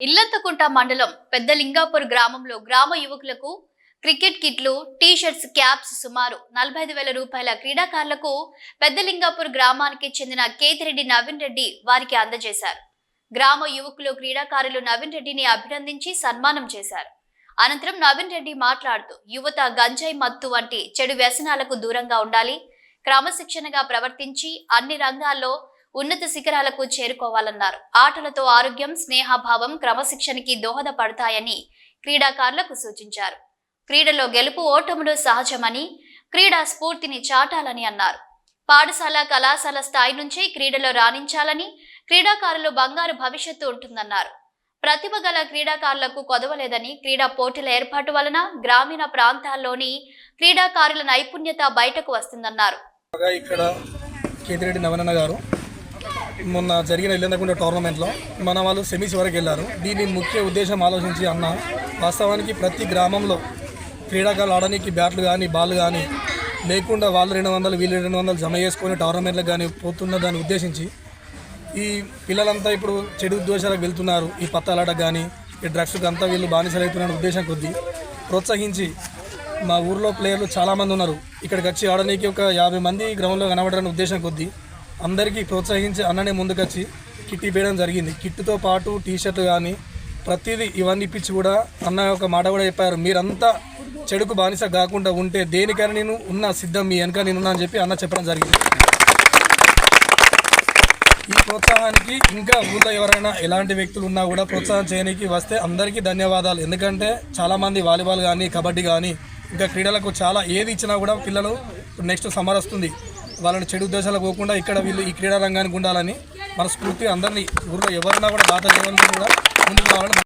ఇల్లంతకుంట మండలం పెద్దలింగాపూర్ గ్రామంలో గ్రామ యువకులకు క్రికెట్ కిట్లు టీ షర్ట్స్ క్యాప్స్ సుమారు నలభై ఐదు వేల రూపాయల క్రీడాకారులకు పెద్దలింగాపూర్ గ్రామానికి చెందిన కేతిరెడ్డి నవీన్ రెడ్డి వారికి అందజేశారు. గ్రామ యువకులు క్రీడాకారులు నవీన్ రెడ్డిని అభినందించి సన్మానం చేశారు. అనంతరం నవీన్ రెడ్డి మాట్లాడుతూ యువత గంజాయి మత్తు వంటి చెడు వ్యసనాలకు దూరంగా ఉండాలి. క్రమశిక్షణగా ప్రవర్తించి అన్ని రంగాల్లో ఉన్నత శిఖరాలకు చేరుకోవాలన్నారు. ఆటలతో ఆరోగ్యం స్నేహభావం క్రమశిక్షణకి దోహదపడతాయని క్రీడాకారులకు సూచించారు. క్రీడలో గెలుపు ఓటములు సహజమని క్రీడా స్ఫూర్తిని చాటాలని అన్నారు. పాఠశాల కళాశాల స్థాయి నుంచి క్రీడలో రాణించాలని క్రీడాకారులు బంగారు భవిష్యత్తు ఉంటుందన్నారు. ప్రతిభ గల క్రీడాకారులకు కొదవలేదని క్రీడా పోటీల ఏర్పాటు వలన గ్రామీణ ప్రాంతాల్లోని క్రీడాకారుల నైపుణ్యత బయటకు వస్తుందన్నారు. ఇక్కడ కేతిరెడ్డి నవనన్న గారు. మొన్న జరిగిన ఇల్లందకుండా టోర్నమెంట్లో మన వాళ్ళు సెమీస్ వరకు వెళ్ళారు. దీని ముఖ్య ఉద్దేశం ఆలోచించి అన్న వాస్తవానికి ప్రతి గ్రామంలో క్రీడాకారులు ఆడడానికి బ్యాట్లు కానీ బాల్ కానీ లేకుండా వాళ్ళు రెండు వందలు వీళ్ళు రెండు వందలు జమ చేసుకొని టోర్నమెంట్లకు కానీ పోతున్న దాన్ని ఉద్దేశించి ఈ పిల్లలంతా ఇప్పుడు చెడు ఉద్దేశాలకు వెళ్తున్నారు. ఈ పత్తాలాటకు కానీ ఈ డ్రగ్స్కి అంతా వీళ్ళు బానిసలు ఉద్దేశం కొద్దీ ప్రోత్సహించి మా ఊర్లో ప్లేయర్లు చాలామంది ఉన్నారు. ఇక్కడికి వచ్చి ఆడడానికి ఒక యాభై మంది గ్రౌండ్లో కనబడాలని ఉద్దేశం కొద్దీ అందరికీ ప్రోత్సహించి అన్ననే ముందుకొచ్చి కిట్ ఇవ్వడం జరిగింది. కిట్తో పాటు టీ కానీ ప్రతిదీ ఇవన్నీ ఇప్పించి కూడా అన్న ఒక మాట కూడా చెప్పారు. మీరంతా చెడుకు బానిస కాకుండా ఉంటే దేనికైనా నేను ఉన్నా సిద్ధం మీ వెనక నేనున్నా అని చెప్పి అన్న చెప్పడం జరిగింది. ఈ ప్రోత్సాహానికి ఇంకా ఊళ్ళో ఎవరైనా ఎలాంటి వ్యక్తులు ఉన్నా కూడా ప్రోత్సాహం చేయడానికి వస్తే అందరికీ ధన్యవాదాలు. ఎందుకంటే చాలామంది వాలీబాల్ కానీ కబడ్డీ కానీ ఇంకా క్రీడలకు చాలా ఏది ఇచ్చినా కూడా పిల్లలు నెక్స్ట్ సమ్మర్ వస్తుంది. వాళ్ళని చెడు ఉద్దేశాలకు పోకుండా ఇక్కడ వీళ్ళు ఈ క్రీడా రంగానికి ఉండాలని మనస్ఫూర్తి అందరినీ ఊళ్ళో ఎవరైనా కూడా బాధ జీవనం కూడా ముందుకు రావాలని